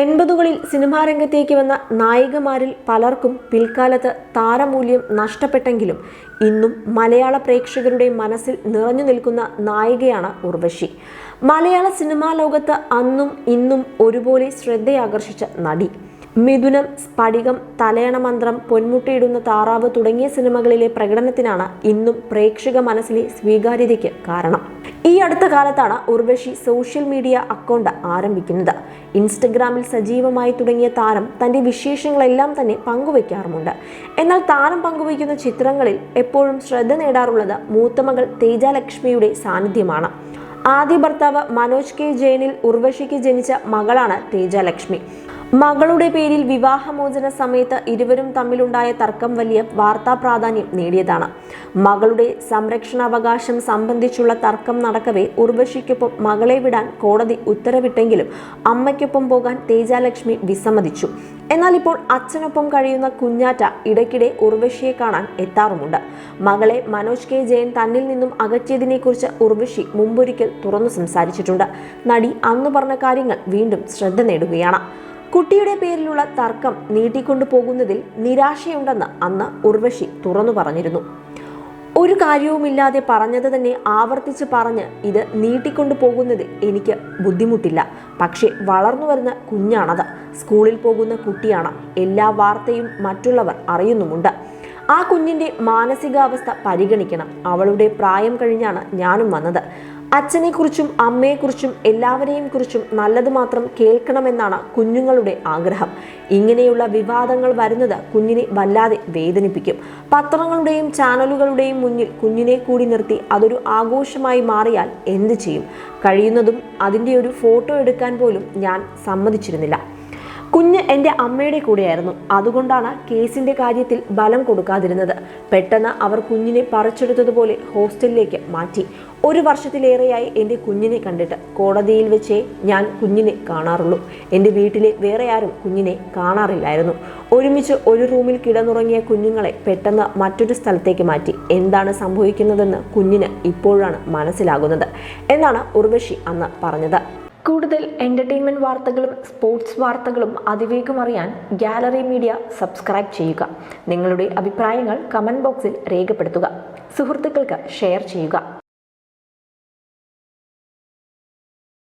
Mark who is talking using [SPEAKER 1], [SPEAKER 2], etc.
[SPEAKER 1] എൺപതുകളിൽ cinema രംഗത്തേക്ക് വന്ന നായികമാരിൽ പലർക്കും പിൽക്കാലത്ത് താരമൂല്യം നഷ്ടപ്പെട്ടെങ്കിലും ഇന്നും മലയാള പ്രേക്ഷകരുടെ മനസ്സിൽ നിറഞ്ഞു നിൽക്കുന്ന നായികയാണ് ഉർവശി. മലയാള സിനിമാ ലോകത്ത് അന്നും ഇന്നും ഒരുപോലെ ശ്രദ്ധയാകർഷിച്ച നടി. മിഥുനം സ്ഫടികം തലയണ മന്ത്രം പൊന്മുട്ടയിടുന്ന താറാവ് തുടങ്ങിയ സിനിമകളിലെ പ്രകടനത്തിനാണ് ഇന്നും പ്രേക്ഷക മനസ്സിലെ സ്വീകാര്യതയ്ക്ക് കാരണം. ഈ അടുത്ത കാലത്താണ് ഉർവശി സോഷ്യൽ മീഡിയ അക്കൗണ്ട് ആരംഭിക്കുന്നത്. ഇൻസ്റ്റഗ്രാമിൽ സജീവമായി തുടങ്ങിയ താരം തന്റെ വിശേഷങ്ങളെല്ലാം തന്നെ പങ്കുവയ്ക്കാറുമുണ്ട്. എന്നാൽ താരം പങ്കുവയ്ക്കുന്ന ചിത്രങ്ങളിൽ എപ്പോഴും ശ്രദ്ധ നേടാറുള്ളത് മൂത്തമകൾ തേജാലക്ഷ്മിയുടെ സാന്നിധ്യമാണ്. ആദ്യ ഭർത്താവ് മനോജ് കെ ജെയിനിൽ ഉർവശിക്ക് ജനിച്ച മകളാണ് തേജാലക്ഷ്മി മകളുടെ പേരിൽ വിവാഹമോചന സമയത്ത് ഇരുവരും തമ്മിലുണ്ടായ തർക്കം വലിയ വാർത്താ പ്രാധാന്യം നേടിയതാണ്. മകളുടെ സംരക്ഷണാവകാശം സംബന്ധിച്ചുള്ള തർക്കം നടക്കവേ ഉർവശിക്കൊപ്പം മകളെ വിടാൻ കോടതി ഉത്തരവിട്ടെങ്കിലും അമ്മയ്ക്കൊപ്പം പോകാൻ തേജാലക്ഷ്മി വിസമ്മതിച്ചു. എന്നാൽ ഇപ്പോൾ അച്ഛനൊപ്പം കഴിയുന്ന കുഞ്ഞാറ്റ ഇടയ്ക്കിടെ ഉർവശിയെ കാണാൻ എത്താറുമുണ്ട്. മകളെ മനോജ് കെ. ജയൻ തന്നിൽ നിന്നും അകറ്റിയതിനെക്കുറിച്ച് ഉർവശി മുമ്പൊരിക്കൽ തുറന്നു സംസാരിച്ചിട്ടുണ്ട്. നടി അന്ന് പറഞ്ഞ കാര്യങ്ങൾ വീണ്ടും ശ്രദ്ധ നേടുകയാണ്. കുട്ടിയുടെ പേരിലുള്ള തർക്കം നീട്ടിക്കൊണ്ടു പോകുന്നതിൽ നിരാശയുണ്ടെന്ന് അന്ന് ഉർവശി തുറന്നു പറഞ്ഞിരുന്നു. ഒരു കാര്യവുമില്ലാതെ പറഞ്ഞത് തന്നെ ആവർത്തിച്ച് പറഞ്ഞ് ഇത് നീട്ടിക്കൊണ്ടു പോകുന്നത് എനിക്ക് ബുദ്ധിമുട്ടില്ല. പക്ഷേ വളർന്നു വരുന്ന കുഞ്ഞാണത്. സ്കൂളിൽ പോകുന്ന കുട്ടിയാണ്. എല്ലാ വാർത്തയും മറ്റുള്ളവർ അറിയുന്നുമുണ്ട്. ആ കുഞ്ഞിന്റെ മാനസികാവസ്ഥ പരിഗണിക്കണം. അവളുടെ പ്രായം കഴിഞ്ഞാണ് ഞാനും വന്നത്. അച്ഛനെക്കുറിച്ചും അമ്മയെക്കുറിച്ചും എല്ലാവരെയും കുറിച്ചും നല്ലത് മാത്രം കേൾക്കണമെന്നാണ് കുഞ്ഞുങ്ങളുടെ ആഗ്രഹം. ഇങ്ങനെയുള്ള വിവാദങ്ങൾ വരുന്നത് കുഞ്ഞിനെ വല്ലാതെ വേദനിപ്പിക്കും. പത്രങ്ങളുടെയും ചാനലുകളുടെയും മുന്നിൽ കുഞ്ഞിനെ കൂടി നിർത്തി അതൊരു ആഘോഷമായി മാറിയാൽ എന്ത് ചെയ്യും? കഴിയുന്നതും അതിന്റെ ഒരു ഫോട്ടോ എടുക്കാൻ പോലും ഞാൻ സമ്മതിച്ചിരുന്നില്ല. കുഞ്ഞ് എന്റെ അമ്മയുടെ കൂടെയായിരുന്നു. അതുകൊണ്ടാണ് കേസിന്റെ കാര്യത്തിൽ ബലം കൊടുക്കാതിരുന്നത്. പെട്ടെന്ന് അവർ കുഞ്ഞിനെ പറിച്ചെടുത്തതുപോലെ ഹോസ്റ്റലിലേക്ക് മാറ്റി. ഒരു വർഷത്തിലേറെയായി എന്റെ കുഞ്ഞിനെ കണ്ടിട്ട് കോടതിയിൽ വെച്ചേ ഞാൻ കുഞ്ഞിനെ കാണാറുള്ളൂ. എന്റെ വീട്ടിലെ വേറെ ആരും കുഞ്ഞിനെ കാണാറില്ലായിരുന്നു. ഒരുമിച്ച് ഒരു റൂമിൽ കിടന്നുറങ്ങിയ കുഞ്ഞുങ്ങളെ പെട്ടെന്ന് മറ്റൊരു സ്ഥലത്തേക്ക് മാറ്റി. എന്താണ് സംഭവിക്കുന്നതെന്ന് കുഞ്ഞിന് ഇപ്പോഴാണ് മനസ്സിലാകുന്നത്. എന്നാണ് ഉർവശി അന്ന് പറഞ്ഞത്. കൂടുതൽ എന്റർടൈൻമെന്റ് വാർത്തകളും സ്പോർട്സ് വാർത്തകളും അതിവേഗം അറിയാൻ ഗാലറി മീഡിയ സബ്സ്ക്രൈബ് ചെയ്യുക. നിങ്ങളുടെ അഭിപ്രായങ്ങൾ കമന്റ് ബോക്സിൽ രേഖപ്പെടുത്തുക. സുഹൃത്തുക്കൾക്ക് ഷെയർ ചെയ്യുക.